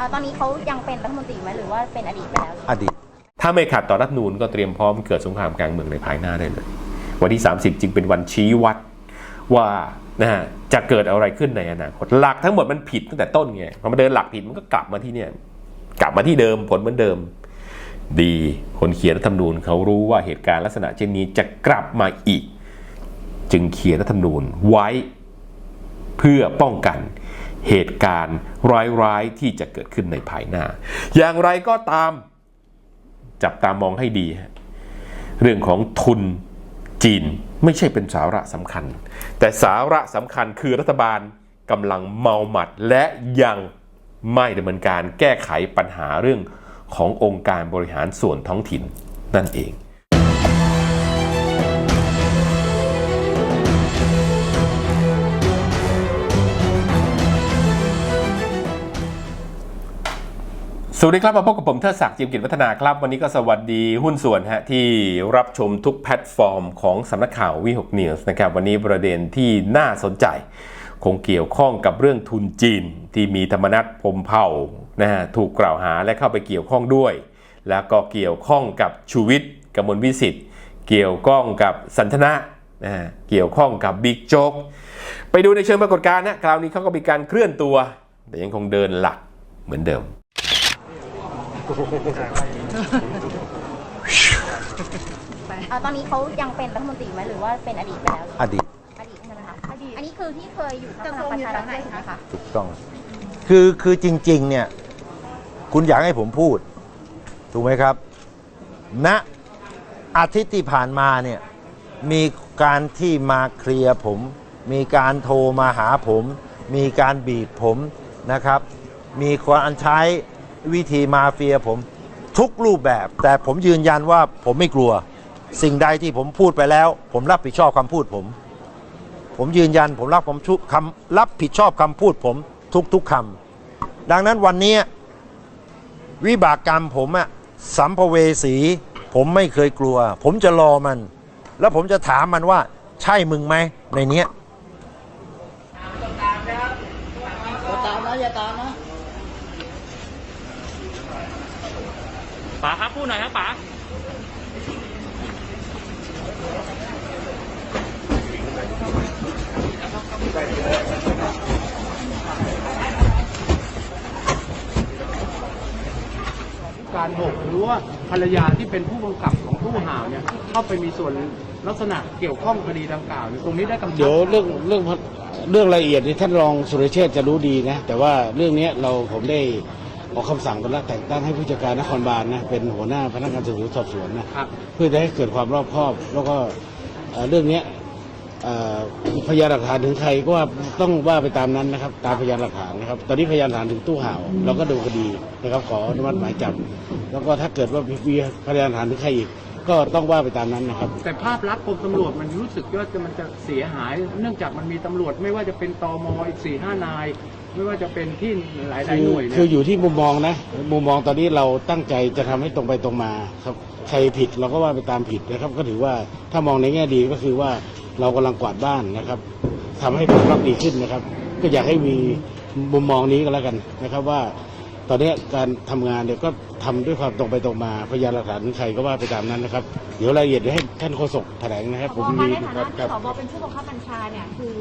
อ่าตอนนี้เขายังเป็นรัฐมนตรีไหมหรือว่าเป็นอดีตไปแล้ว อดีต ถ้าไม่ขัดต่อรัฐนูนก็เตรียมพร้อมเกิดสงครามกลางเมืองในภายหน้าได้เลย วันที่ 30 จึงเป็นวันชี้วัดว่านะฮะจะเกิดอะไรขึ้นในอนาคตหลักทั้งหมดมันผิดตั้งแต่ต้นไงพอมาเดินหลักผิดมันก็กลับมาที่เนี่ยกลับมาที่เดิมผลเหมือนเดิม ดีคนเขียนรัฐธรรมนูญเขารู้ว่าเหตุการณ์ลักษณะเช่นนี้จะกลับมาอีก จึงเขียนรัฐธรรมนูญไว้ เพื่อป้องกันเหตุการณ์ร้ายๆที่จะเกิดขึ้นในภายหน้า อย่างไรก็ตามจับตามองให้ดี เรื่องของทุนจีนไม่ใช่เป็นสาระสำคัญ แต่สาระสำคัญคือรัฐบาลกำลังเมาหมัดและยังไม่ดำเนินการแก้ไขปัญหาเรื่องขององค์การบริหารส่วนท้องถิ่นนั่นเอง สวัสดีครับมาพบกับผมเทิดศักดิ์จิมกิจวัฒนาครับ วันนี้ก็สวัสดีหุ้นส่วนฮะที่รับชมทุกแพลตฟอร์มของสำนักข่าววิหกนิวส์นะครับวันนี้ประเด็นที่น่าสนใจ คงเกี่ยวข้องกับเรื่องทุนจีน ที่มีธรรมนัฐพมเผ่านะฮะถูกกล่าวหาและเข้าไปเกี่ยวข้องด้วย แล้วก็เกี่ยวข้องกับชูวิทย์กมลวิสิทธิ์ เกี่ยวข้องกับสันทนะนะฮะเกี่ยวข้องกับบิ๊กโจ๊กไปดูในเชิงปรากฏการณ์นะคราวนี้เขาก็มีการเคลื่อนตัว แต่ยังคงเดินหลักเหมือนเดิม อ่าตอนนี้เขายังเป็นรัฐมนตรีไหมหรือว่าเป็นอดีตไปแล้ว อดีต อดีตใช่ไหมคะอดีต อันนี้คือที่เคยอยู่พรรคพลังประชารัฐด้วยถูกไหมคะ ถูกต้อง คือคือจริง ๆ เนี่ย คุณอยากให้ผมพูด ถูกไหมครับณอาทิตย์ที่ผ่านมาเนี่ย มีการที่มาเคลียร์ผม มีการโทรมาหาผม มีการบีบผมนะครับ มีการใช้ วิธีมาเฟียผมทุกรูปแบบ แต่ผมยืนยันว่าผมไม่กลัว สิ่งใดที่ผมพูดไปแล้ว ผมรับผิดชอบคำพูดผม ผมยืนยันผมรับผมชุคำรับผิดชอบคำพูดผมทุกๆคำดังนั้นวันนี้วิบากกรรมผมอะสัมภเวสี ผมไม่เคยกลัว ผมจะรอมัน แล้วผมจะถามมันว่า ใช่มึงไหมในเนี้ย อย่าตามนะอย่าตามนะ ป๋าครับพูดหน่อยครับป๋าการบกหรือว่าภรรยาที่เป็นผู้กำกับของตู้ห่าวเนี่ยเข้าไปมีส่วนลักษณะเกี่ยวข้องคดีดังกล่าวเนี่ยตรงนี้ได้กำชับ เดี๋ยวเรื่องเรื่องเรื่องรายละเอียดนี่ท่านรองสุรเชษฐ์จะรู้ดีนะ แต่ว่าเรื่องเนี้ยเราผมได้ ออกคำสั่งไปแล้วแต่งตั้งให้ผู้จัดการนครบาลนะเป็นหัวหน้าพนักงานสืบสวนสอบสวนนะครับเพื่อจะให้เกิดความรอบคอบ แล้วก็เอ่อเรื่องเนี้ยเอ่อพยานหลักฐานถึงใครก็ว่าต้องว่าไปตามนั้นนะครับ ตามพยานหลักฐานนะครับ ตอนนี้พยานหลักฐานถึงตู้ห่าวเราก็ดูคดีนะครับขออนุมัติหมายจับแล้วก็ถ้าเกิดว่ามีพยานหลักฐานถึงใครอีกก็ต้องว่าไปตามนั้นนะครับ แต่ภาพลักษณ์กรมตำรวจมันรู้สึกว่าจะมันจะเสียหาย เนื่องจากมันมีตำรวจไม่ว่าจะเป็นตมอีกสี่ห้านาย ไม่ว่าจะเป็นที่หลายคืๆหอน่วยเนี่คือยอยู่ที่มุมมองนะ มุมมองตอนนี้เราตั้งใจจะทำให้ตรงไปตรงมาครับ ใครผิดเราก็ว่าไปตามผิดนะครับ ก็ถือว่าถ้ามองในแง่ดีก็คือว่าเรากำลังกวาดบ้านนะครับทำให้ผลลัพธ์ดีขึ้นนะครับ ก็อยากให้มีมุมมองนี้ก็แล้วกันนะครับว่า ตอนนี้การทำงานเนี่ยก็ทำด้วยความตรงไปตรงมาพยานหลักฐานของใครก็ว่าไปตามนั้นนะครับ เดี๋ยวรายละเอียดเดี๋ยวให้ท่านโฆษกแถลงนะครับ ผมผมีในฐาครันะบคที่รับผบเป็นผู้บังคับบัญชาเนี่ยคือ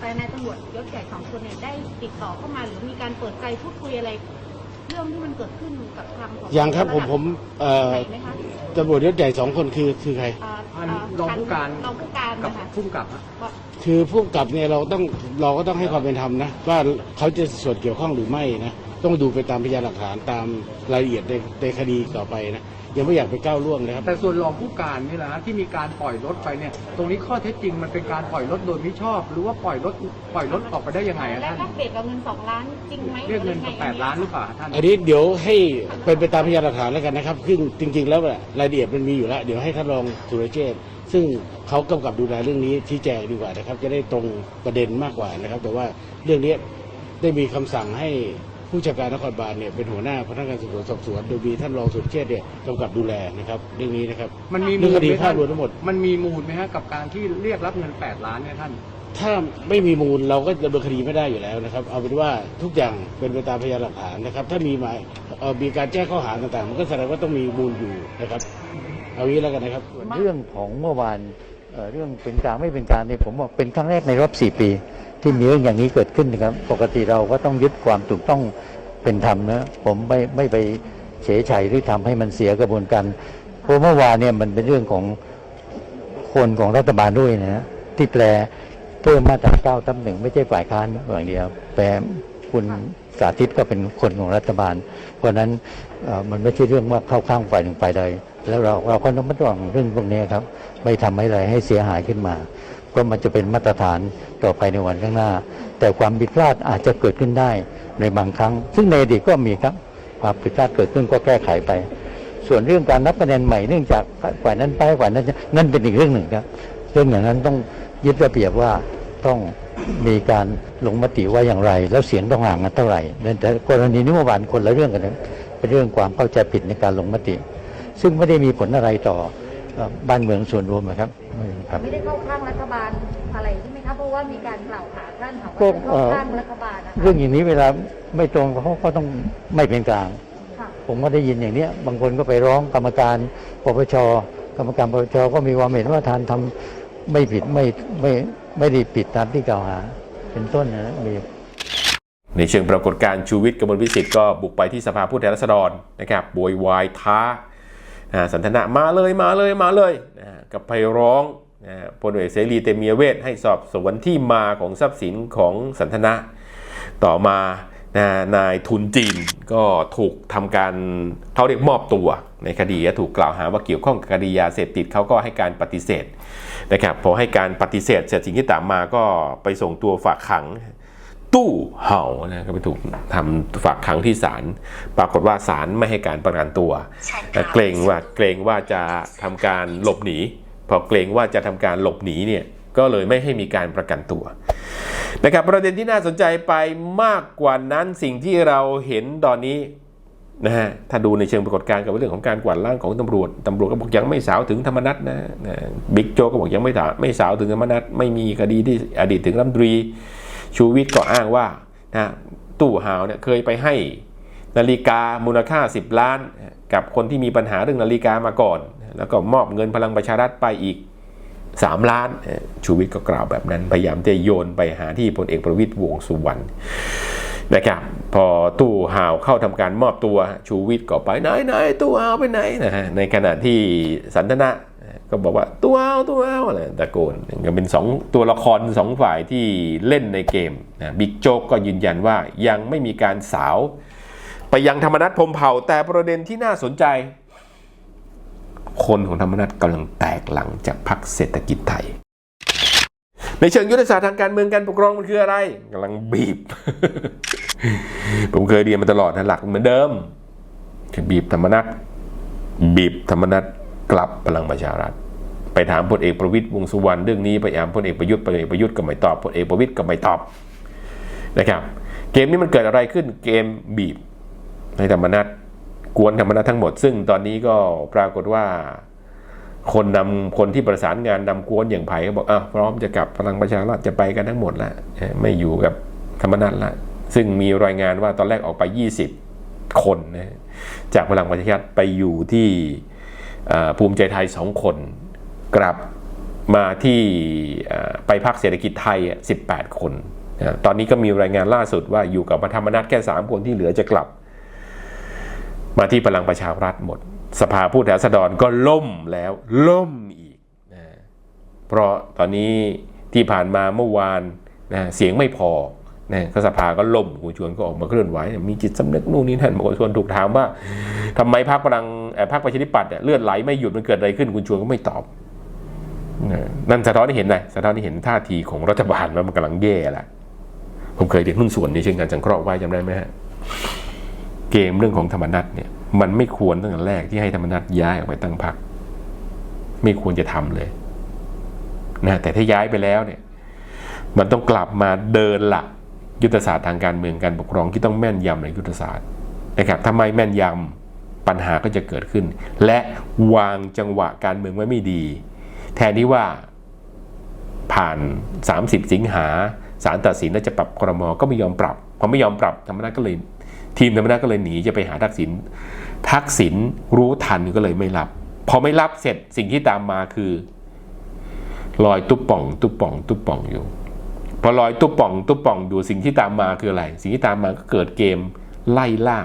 แต่นายตำรวจยศใหญ่สองคนเนี่ยได้ติดต่อเข้ามาหรือมีการเปิดใจพูดคุยอะไร เรื่องที่มันเกิดขึ้นกับทางผบยังครับผมผมเอ่อไหนไหมคะตำรวจยศใหญ่สองคนคือคือใครอ่าท่านารองผู้การ รองผู้การกับนะคะผู้กำกับฮะว่าคือผู้กำกับเนี่ยเราต้องเราก็ต้องให้ความเป็นธรรมนะว่าเขาจะส่วนเกี่ยวข้องหรือไม่นะต้องดูไปตามพยานหลักฐานตามรายละเอียดในในคดีต่อไปนะ ยังไม่อยากไปก้าวล่วงนะครับ แต่ส่วนรองผู้การนี่แหละฮะที่มีการปล่อยรถไปเนี่ย ตรงนี้ข้อเท็จจริงมันเป็นการปล่อยรถโดยมิชอบ หรือว่าปล่อยรถปล่อยรถออกไปได้ยังไงอะและท่านแลกเปลี่ยนกับเงินสองล้านจริงไหมเรียกเงินหอกับยังไงแปดล้านหรือเปล่าท่าน อันนี้เดี๋ยวให้เป็นไปตามพยานหลักฐานแล้วกันนะครับซึ่งจริง ๆ แล้วเนี่ยรายละเอียดมันมีอยู่แล้วเดี๋ยวให้ท่านรองสุรเชษฐ์ซึ่งเขากำกับดูแลเรื่องนี้ชี้แจงดีกว่านะครับ จะได้ตรงประเด็นมากกว่านะครับ แต่ว่าเรื่องนี้ได้มีคำสั่งให้ ผู้จัดการนครบาลเนี่ยเป็นหัวหน้าพนักงานสืบสวนสอบสวนโดยมีท่านรองสุรเชษฐ์เนี่ยกำกับดูแลนะครับเรื่องนี้นะครับมันมีเรื่องคดีไหภาพรวมทั้งหมด มันมีมูลไหมฮะกับการที่เรียกรับเงิน 8 ล้านเนี่ยท่าน ถ้าไม่มีมูลเราก็ดำเนินคดีไม่ได้อยู่แล้วนะครับ เอาเป็นว่าทุกอย่างเป็นไปตามพยานหลักฐานนะครับ ถ้ามีหมายเอ่อมีการแจ้งข้อหาต่างๆ มันก็แสดงว่าต้องมีมูลอยู่นะครับ เอางี้แล้วกันนะครับส่วนเรื่องของเมื่อวาน เรื่องเป็นกลางไม่เป็นกลางเนี่ยผมว่าเป็นครั้งแรกในรอบ4ปี ที่มีเรื่องอย่างนี้เกิดขึ้นนะครับ ปกติเราก็ต้องยึดความถูกต้องเป็นธรรมนะผมไม่ไม่ไปเฉยชัยหรือทำให้มันเสียกระบวนการเพราะเมื่อวานเนี่ยมันเป็นเรื่องของคนของรัฐบาลด้วยนะที่แปลเพิ่มมาตราเก้าทับหนึ่งไม่ใช่ฝ่ายค้านอย่างเดียวแปลคุณสาธิตก็เป็นคนของรัฐบาล เพราะนั้นมันไม่ใช่เรื่องว่าเข้าข้างฝ่ายหนึ่งฝ่ายใด แล้วเราเราก็ต้องระวังเรื่องพวกนี้ครับ ไม่ทำให้อะไรให้เสียหายขึ้นมา ก็มันจะเป็นมาตรฐานต่อไปในวันข้างหน้า แต่ความผิดพลาดอาจจะเกิดขึ้นได้ในบางครั้ง ซึ่งในอดีตก็มีครับ ความผิดพลาดเกิดขึ้นก็แก้ไขไป ส่วนเรื่องการนับคะแนนใหม่เนื่องจากฝ่ายนั้นไปฝ่ายนั้นนั่นเป็นอีกเรื่องหนึ่งครับ เรื่องอย่างนั้นต้องยึดระเบียบว่าต้องมีการลงมติว่าอย่างไร แล้วเสียงต้องห่างกันเท่าไหร่แต่กรณีนี้เมื่อวานคนละเรื่องกันนะเป็นเรื่องความเข้าใจผิดในการลงมติ ซึ่งไม่ได้มีผลอะไรต่อเอ่อบ้านเมืองส่วนรวมนะครับไม่ครับไม่ได้เข้าข้างรัฐบาลอะไรใช่ไหมคะเพราะว่ามีการกล่าวหาท่านค่ะก็ว่าเอ่อเข้าข้างรัฐบาลนะคะเรื่องอย่างนี้เวลาไม่ตรงเขาก็ต้องไม่เป็นกลางค่ะผมก็ได้ยินอย่างเนี้ยบางคนก็ไปร้องกรรมการปปชกรรมการปปชก็มีความเห็นว่าทานทำไม่ผิดไม่ไม่ไม่ได้ผิดตามที่กล่าวหา เป็นต้นนะมีในเชิงปรากฏการณ์ชูวิทย์กมลวิสิทธิ์ก็บุกไปที่สภาผู้แทนราษฎรนะครับโวยวายท้า อ่าสันทนามาเลยมาเลยมาเลยนะกับไปร้องนะพลเอกเสรีเตมียเวทให้สอบสวนที่มาของทรัพย์สินของสันทนะ ต่อมานะนายทุนจีนก็ถูกทำการเขาเรียกมอบตัวในคดีถูกกล่าวหาว่าเกี่ยวข้องกับคดียาเสพติดเขาก็ให้การปฏิเสธนะครับพอให้การปฏิเสธเสร็จสิ่งที่ตามมาก็ไปส่งตัวฝากขัง ตู้เห่านะก็ไปถูกทำฝากขังที่ศาลปรากฏว่าศาลไม่ให้การประกันตัวแต่เกรงว่าเกรงว่าจะทำการหลบหนีพอเกรงว่าจะทำการหลบหนีเนี่ยก็เลยไม่ให้มีการประกันตัวนะครับประเด็นที่น่าสนใจไปมากกว่านั้นสิ่งที่เราเห็นตอนนี้นะฮะถ้าดูในเชิงปรากฏการณ์กับเรื่องของการกวาดล้างของตำรวจตำรวจก็บอกยังไม่สาวถึงธรรมนัตนะนะบิ๊กโจกก็บอกยังไม่ถาไม่สาวถึงธรรมนัตไม่มีคดีที่อดีตถึงรัฐมนตรี ชูวิทย์ก็อ้างว่านะตู้หาวเนี่ยเคยไปให้นาฬิกามูลค่า 10 ล้าน กับคนที่มีปัญหาเรื่องนาฬิกามาก่อน แล้วก็มอบเงินพลังประชารัฐไปอีก 3 ล้าน ชูวิทย์ก็กล่าวแบบนั้น พยายามจะโยนไปหาที่พลเอกประวิตยวงสุวรรณนะครับพอตู้ห่าวเข้าทำการมอบตัวชูวิทย์ก็ไปไหนไหนตู้ห่าวไปไหนนะฮะในขณะที่สันทนะ ก็บอกว่าตัวเอาตัวเอาอะไรตะโกนก็เป็นสองตัวละครสองฝ่ายที่เล่นในเกมนะบิ๊กโจ๊กก็ยืนยันว่ายังไม่มีการสาว ไปยังธรรมนัฐพมเผ่าแต่ประเด็นที่น่าสนใจ คนของธรรมนัฐกำลังแตกหลังจากพรรคเศรษฐกิจไทย ในเชิงยุทธศาสตร์ทางการเมืองการปกครองมันคืออะไรกำลังบีบ ผมเคยเรียนมาตลอดนะหลักเหมือนเดิมคือบีบธรรมนัฐบีบธรรมนัฐ กลับพลังประชารัฐ ไปถามพลเอกประวิตยวงสุวรรณเรื่องนี้ไปถามพลเอกประยุทธ์พลเอกประยุทธ์ก็ไม่ตอบพลเอกประวิตยก็ไม่ตอบนะครับ เกมนี้มันเกิดอะไรขึ้นเกมบีบในธรรมนัฐกวนธรรมนัฐทั้งหมด ซึ่งตอนนี้ก็ปรากฏว่าคนนำคนที่ประสานงานนำกวนอย่างไผ่ก็บอกอ้าวพร้อมจะกลับพลังประชารัฐจะไปกันทั้งหมดแล้วไม่อยู่กับธรรมนัฐละซึ่งมีรายงานว่าตอนแรกออกไป 20 คนนะจากพลังประชารัฐไปอยู่ที่ ภูมิใจไทยสองคนกลับมาที่ไปพักเศรษฐกิจไทย 18 คนนะตอนนี้ก็มีรายงานล่าสุดว่าอยู่กับธรรมนัฐแค่ 3 คนที่เหลือจะกลับ มาที่พลังประชารัฐหมด สภาผู้แทนราษฎรก็ล่มแล้วล่มอีกนะเพราะตอนนี้ที่ผ่านมาเมื่อวานนะเสียงไม่พอ นะก็สภาก็ล่มคุณชวนก็ออกมาเคลื่อนไหว มีจิตสำนึกนู่นนี่นั่นบางคนชวนถูกถามว่าทำไมพรรคพลังพรรคประชาธิปัตย์เลือดไหลไม่หยุดมันเกิดอะไรขึ้นคุณชวนก็ไม่ตอบนะนั่นสะท้อนให้เห็นไงสะท้อนให้เห็นท่าทีของรัฐบาลว่ามันกำลังแย่แล้วผมเคยเรียนหุ้นส่วนในเชิงการสังเคราะห์ไว้จำได้ไหมฮะเกมเรื่องของธรรมนัตเนี่ย มันไม่ควรตั้งแต่แรกที่ให้ธรรมนัตย้ายออกไปตั้งพรรคไม่ควรจะทำเลยนะแต่ถ้าย้ายไปแล้วเนี่ย มันต้องกลับมาเดินหลัก ยุทธศาสตร์ทางการเมืองการปกครองที่ต้องแม่นยำในยุทธศาสตร์นะครับถ้าไม่แม่นยำปัญหาก็จะเกิดขึ้น และวางจังหวะการเมืองไว้ไม่ดี แทนที่ว่าผ่าน 30 สิงหาศาลตัดสินแล้วจะปรับครมก็ไม่ยอมปรับพอไม่ยอมปรับธรรมนัฐก็เลย ทีมธรรมนัฐก็เลยหนีจะไปหาทักษิณทักษิณรู้ทันก็เลยไม่รับ พอไม่รับเสร็จสิ่งที่ตามมาคือลอยตุ๊บป่อง ตุ๊บป่อง ตุ๊บป่องอยู่ พอลอยตุ๊บป่องตุ๊บป่องอยู่สิ่งที่ตามมาคืออะไร สิ่งที่ตามมาก็เกิดเกมไล่ล่า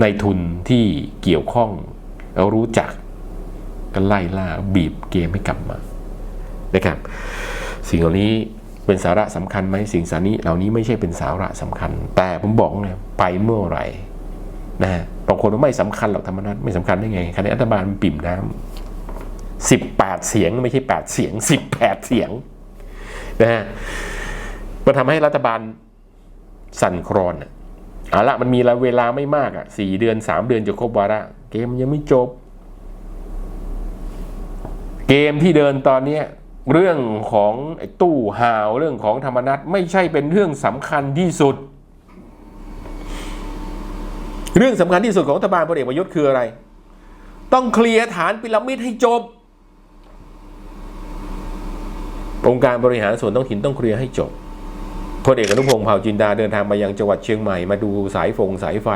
ในทุนที่เกี่ยวข้องเรารู้จักก็ไล่ล่าบีบเกมให้กลับมานะครับ สิ่งเหล่านี้เป็นสาระสำคัญไหมสิ่งสานี้เหล่านี้ไม่ใช่เป็นสาระสำคัญ แต่ผมบอกไงไปเมื่อไหร่นะบางคนว่าไม่สำคัญหรอกธรรมนัฐไม่สำคัญได้ไงคณะรัฐบาลมันปิ่มน้ำสิบแปดเสียงไม่ใช่แปดเสียงสิบแปดเสียง นะฮะมันทำให้รัฐบาลสั่นคลอนอะเอาละมันมีเวลาไม่มากอะสี่เดือนสามเดือนจะครบวาระ เกมยังไม่จบ เกมที่เดินตอนเนี้เรื่องของไอ้ตู้ห่าวเรื่องของธรรมนัตไม่ใช่เป็นเรื่องสำคัญที่สุด เรื่องสำคัญที่สุดของรัฐบาลพลเอกประยุทธ์คืออะไร ต้องเคลียร์ฐานพีระมิดให้จบ องค์การบริหารส่วนท้องถิ่นต้องเคลียร์ให้จบพลเอกอนุพงศ์เผ่าจินดาเดินทางมายังจังหวัดเชียงใหม่มาดูสายฟงสายไฟ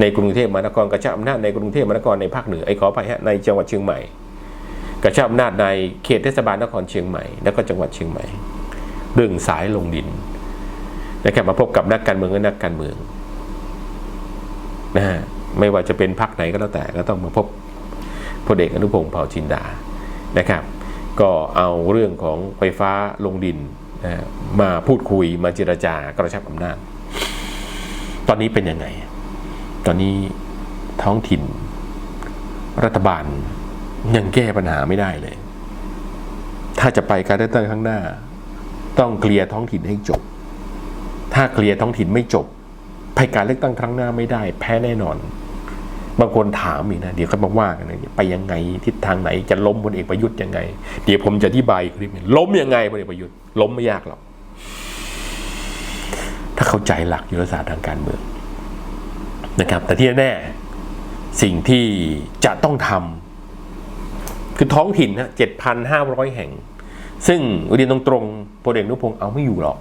ในกรุงเทพมหานครกระชับอำนาจในกรุงเทพมหานครในภาคเหนือไอ้ขอไปฮะในจังหวัดเชียงใหม่ กระชับอำนาจในเขตเทศบาลนครเชียงใหม่ แล้วก็จังหวัดเชียงใหม่เรื่องสายลงดินนะครับมาพบกับนักการเมืองและนักการเมืองนะฮะไม่ว่าจะเป็นพรรคไหนก็แล้วแต่ก็ต้องมาพบพลเอกอนุพงศ์เผ่าจินดานะครับ ก็เอาเรื่องของไฟฟ้าลงดินมาพูดคุยมาเจรจากระชับอำนาจ ตอนนี้เป็นยังไง ตอนนี้ท้องถิ่น รัฐบาลยังแก้ปัญหาไม่ได้เลย ถ้าจะไปการเลือกตั้งข้างหน้า ต้องเคลียร์ท้องถิ่นให้จบ ถ้าเคลียร์ท้องถิ่นไม่จบไปการเลือกตั้งครั้งหน้าไม่ได้ แพ้แน่นอน บางคนถามอีกนะ เดี๋ยวเขามาว่ากันนะไปยังไงทิศทางไหนจะล้มพลเอกประยุทธ์ยังไง เดี๋ยวผมจะอธิบายคลิปนี้ล้มยังไงพลเอกประยุทธ์ล้มไม่ยากหรอก ถ้าเข้าใจหลักยุทธศาสตร์ทางการเมืองนะครับ แต่ที่แน่สิ่งที่จะต้องทำคือท้องถิ่นนะ7,500แห่ง ซึ่งเรียนตรงๆพลเอกนุพงศ์เอาไม่อยู่หรอก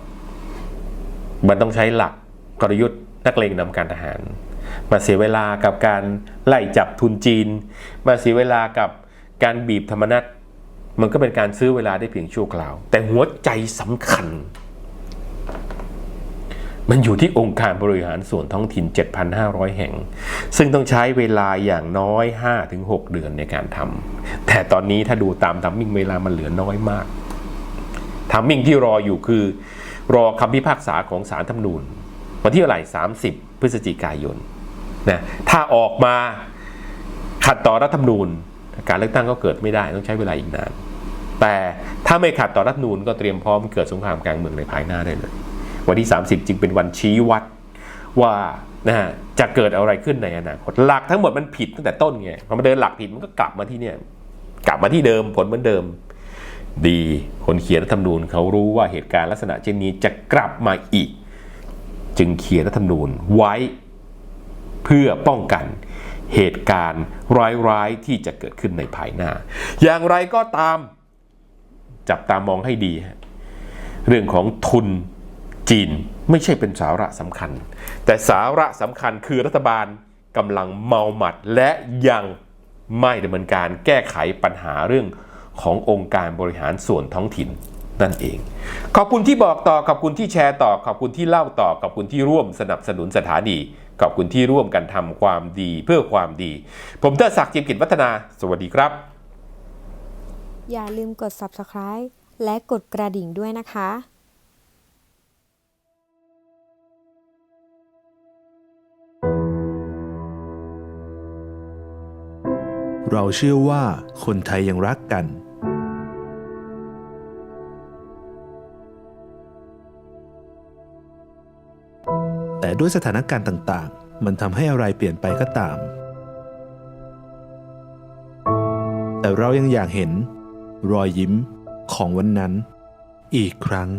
มันต้องใช้หลักกลยุทธ์นักเลงนำการทหาร มาเสียเวลากับการไล่จับทุนจีน มาเสียเวลากับการบีบธรรมนัตมันก็เป็นการซื้อเวลาได้เพียงชั่วคราว แต่หัวใจสำคัญ มันอยู่ที่องค์การบริหารส่วนท้องถิ่น 7,500 แห่ง ซึ่งต้องใช้เวลาอย่างน้อย 5-6 เดือนในการทำแต่ตอนนี้ถ้าดูตามทัมมิ่งเวลามันเหลือน้อยมากทัมมิ่งที่รออยู่คือ รอคำพิพากษาของศาลธรรมนูญวันที่เท่าไหร่30 พฤศจิกายน นะถ้าออกมาขัดต่อรัฐธรรมนูญ การเลือกตั้งก็เกิดไม่ได้ต้องใช้เวลาอีกนาน แต่ถ้าไม่ขัดต่อรัฐธรรมนูญก็เตรียมพร้อมเกิดสงครามกลางเมืองในภายหน้าได้เลย วันที่ 30 จึงเป็นวันชี้วัดว่านะฮะจะเกิดอะไรขึ้นในอนาคตหลักทั้งหมดมันผิดตั้งแต่ต้นไงพอมาเดินหลักผิดมันก็กลับมาที่เนี่ยกลับมาที่เดิมผลเหมือนเดิม ดีคนเขียนรัฐธรรมนูญเขารู้ว่าเหตุการณ์ลักษณะเช่นนี้จะกลับมาอีก จึงเขียนรัฐธรรมนูญไว้ เพื่อป้องกันเหตุการณ์ร้ายๆที่จะเกิดขึ้นในภายหน้า อย่างไรก็ตามจับตามองให้ดี เรื่องของทุนจีนไม่ใช่เป็นสาระสำคัญ แต่สาระสำคัญคือรัฐบาลกำลังเมาหมัดและยังไม่ดำเนินการแก้ไขปัญหาเรื่องขององค์การบริหารส่วนท้องถิ่นนั่นเอง ขอบคุณที่บอกต่อ ขอบคุณที่แชร์ต่อ ขอบคุณที่เล่าต่อ ขอบคุณที่ร่วมสนับสนุนสถานี ขอบคุณที่ร่วมกันทำความดีเพื่อความดี ผมเตอร์ศักดิ์จิมกิจวัฒนา สวัสดีครับ อย่าลืมกด subscribe และกดกระดิ่งด้วยนะคะเราเชื่อว่าคนไทยยังรักกัน แต่ด้วยสถานการณ์ต่างๆ มันทำให้อะไรเปลี่ยนไปก็ตาม แต่เรายังอยากเห็นรอยยิ้มของวันนั้น อีกครั้ง